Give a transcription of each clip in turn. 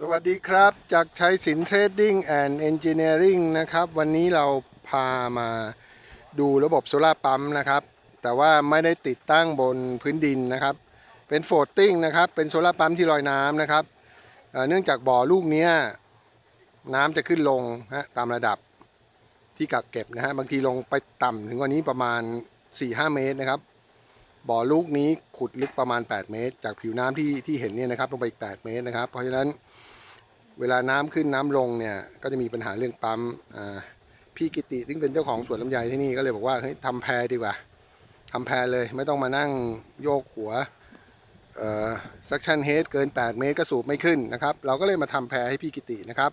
สวัสดีครับ จากชัยสินเทรดดิ้งแอนด์เอนจิเนียริงนะครับ วันนี้เราพามาดูระบบโซลาร์ปั๊มนะครับ แต่ว่าไม่ได้ติดตั้งบนพื้นดินนะครับ เป็นโฟลตติ้งนะครับ เป็นโซลาร์ปั๊มที่ลอยน้ำนะครับเเนื่องจากบ่อลูกนี้น้ำจะขึ้นลงฮะตามระดับที่กักเก็บนะฮะบางทีลงไปต่ำถึงกว่านี้ประมาณ4-5 เมตรนะครับ บ่อลูกนี้ขุดลึกประมาณ 8 เมตร จากผิวน้ำที่ที่เห็นเนี่ยนะครับลงไปอีก 8 เมตรนะครับ เพราะฉะนั้นเวลาน้ำขึ้นน้ำลงเนี่ยก็จะมีปัญหาเรื่องปั๊มอ่าพี่กิติซึ่งเป็นเจ้าของสวนลำไยที่นี่ก็เลยบอกว่าเฮ้ยทำแพรดีกว่าทำแพรเลยไม่ต้องมานั่งโยกหัวเอ่อซักชันเฮดเกิน 8 เมตรก็สูบไม่ขึ้นนะครับ เราก็เลยมาทำแพรให้พี่กิตินะครับ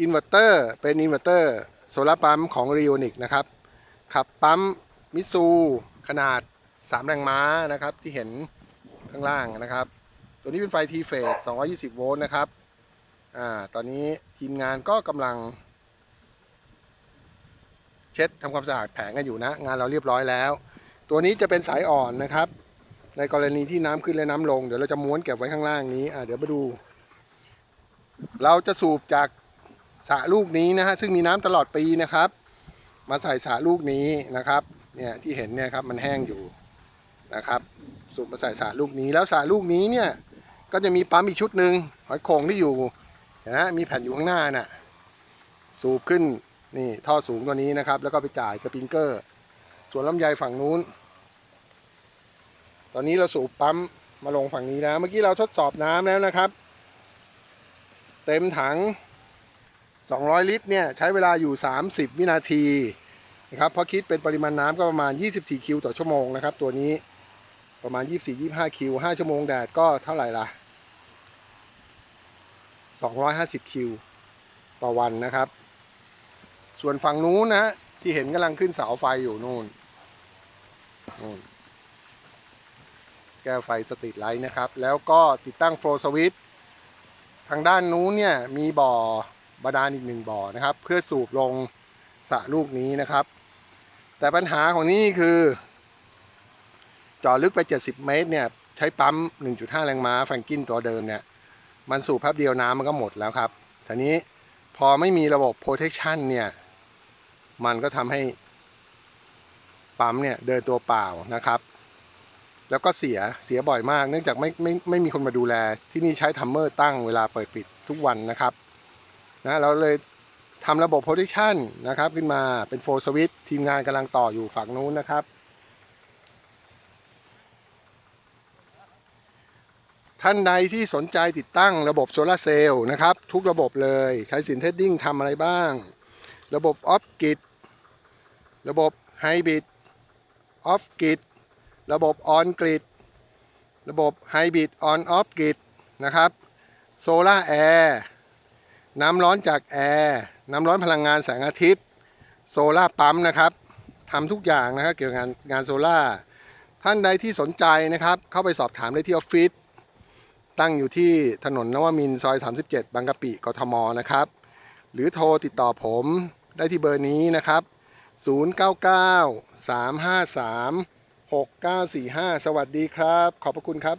อินเวอร์เตอร์เป็นอินเวอร์เตอร์โซลาร์ปั๊มของ r e o n i c นะครับ ขับปั๊มมิซูขนาด 3 แรงม้านะครับที่เห็นข้างล่างนะครับ ตัวนี้เป็นไฟทีเฟส220 โวลต์นะครับอ่าตอนนี้ทีมงานก็กำลัง เช็ดทำความสะอาดแผงกันอยู่นะ งานเราเรียบร้อยแล้ว ตัวนี้จะเป็นสายอ่อนนะครับ ในกรณีที่น้ำขึ้นและน้ำลง เดี๋ยวเราจะม้วนเก็บไว้ข้างล่างนี้อ่าเดี๋ยวมาดู เราจะสูบจากสระลูกนี้นะฮะซึ่งมีน้ำตลอดปีนะครับ มาใส่สระลูกนี้นะครับเนี่ยที่เห็นเนี่ยครับมันแห้งอยู่ นะครับ สูบมาใส่สรลูกนี้แล้วสรลูกนี้เนี่ยก็จะมีปั๊มอีกชุดหนึ่งหอยโข่งที่อยู่นไหมมีแผ่นอยู่ข้างหน้าน่ะสูบขึ้นนี่ท่อสูงตัวนี้นะครับ แล้วก็ไปจ่ายสปริงเกอร์ ส่วนลำไยฝั่งนู้น ตอนนี้เราสูบปั๊มมาลงฝั่งนี้แล้วเมื่อกี้เราทดสอบน้ำแล้วนะครับ เต็มถัง 200 ลิตรเนี่ยใช้เวลาอยู่ 30 วินาทีนะครับเพราะคิดเป็นปริมาณน้ำก็ประมาณ 24 คิวต่อชั่วโมงนะครับ ตัวนี้ ประมาณ 24-25 คิว 5 ชั่วโมงแดดก็เท่าไหร่ล่ะ250 คิว ต่อวันนะครับ ส่วนฝั่งนู้นนะที่เห็นกำลังขึ้นเสาไฟอยู่นู่นนู่น แก้ไฟสตรีทไลท์นะครับ แล้วก็ติดตั้งโฟล์สวิตทางด้านนู้นเนี่ยมีบ่อบาดาลอีกหนึ่งบ่อนะครับ เพื่อสูบลงสระลูกนี้นะครับ แต่ปัญหาของนี่คือ จาะลึกไป 70 เมตรเนี่ยใช้ปั๊ม 1.5 แรงม้าแฟรงกินตัวเดิมเนี่ยมันสูบแป๊บเดียวน้ำมันก็หมดแล้วครับทีนี้พอไม่มีระบบ protection เนี่ยมันก็ทำให้ปั๊มเนี่ยเดินตัวเปล่านะครับ แล้วก็เสียเสียบ่อยมาก เนื่องจากไม่ไม่ไม่มีคนมาดูแลที่นี่ใช้ทัมเมอร์ตั้งเวลาเปิดปิดทุกวันนะครับนะเราเลยทำระบบ protection นะครับ ขึ้นมาเป็น full switch ทีมงานกำลังต่ออยู่ฝั่งนู้นนะครับ ท่านใดที่สนใจติดตั้งระบบโซลาร์เซลล์นะครับ ทุกระบบเลยใช้สินเทดดิ้งทำอะไรบ้าง ระบบออฟกิดระบบไฮบริดออฟกิดระบบออนกริดระบบไฮบริดออนออฟกิดนะครับโซลาแอร์น้ำร้อนจากแอร์น้ำร้อนพลังงานแสงอาทิตย์โซลาปั๊มนะครับทำทุกอย่างนะครับเกี่ยวกับงานงานโซลาท่านใดที่สนใจนะครับ เข้าไปสอบถามได้ที่ออฟฟิศ ตั้งอยู่ที่ถนนนวมินซอย 37 บางกะปิ กทม นะครับ หรือโทรติดต่อผมได้ที่เบอร์นี้นะครับ 099 353 6945 สวัสดีครับ ขอบพระคุณครับ